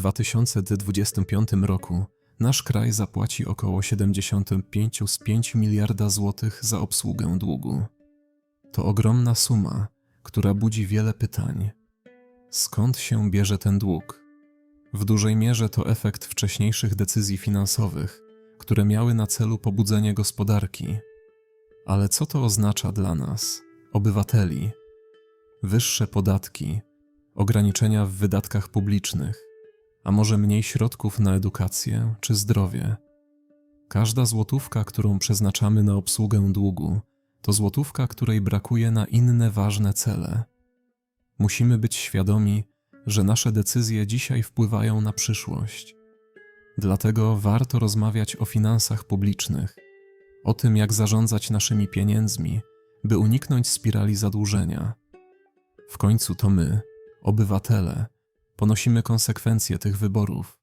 2025 roku nasz kraj zapłaci około 75 z 5 miliarda złotych za obsługę długu. To ogromna suma, która budzi wiele pytań. Skąd się bierze ten dług? W dużej mierze to efekt wcześniejszych decyzji finansowych, które miały na celu pobudzenie gospodarki. Ale co to oznacza dla nas, obywateli? Wyższe podatki, ograniczenia w wydatkach publicznych, a może mniej środków na edukację czy zdrowie. Każda złotówka, którą przeznaczamy na obsługę długu, to złotówka, której brakuje na inne ważne cele. Musimy być świadomi, że nasze decyzje dzisiaj wpływają na przyszłość. Dlatego warto rozmawiać o finansach publicznych, o tym, jak zarządzać naszymi pieniędzmi, by uniknąć spirali zadłużenia. W końcu to my, obywatele, ponosimy konsekwencje tych wyborów.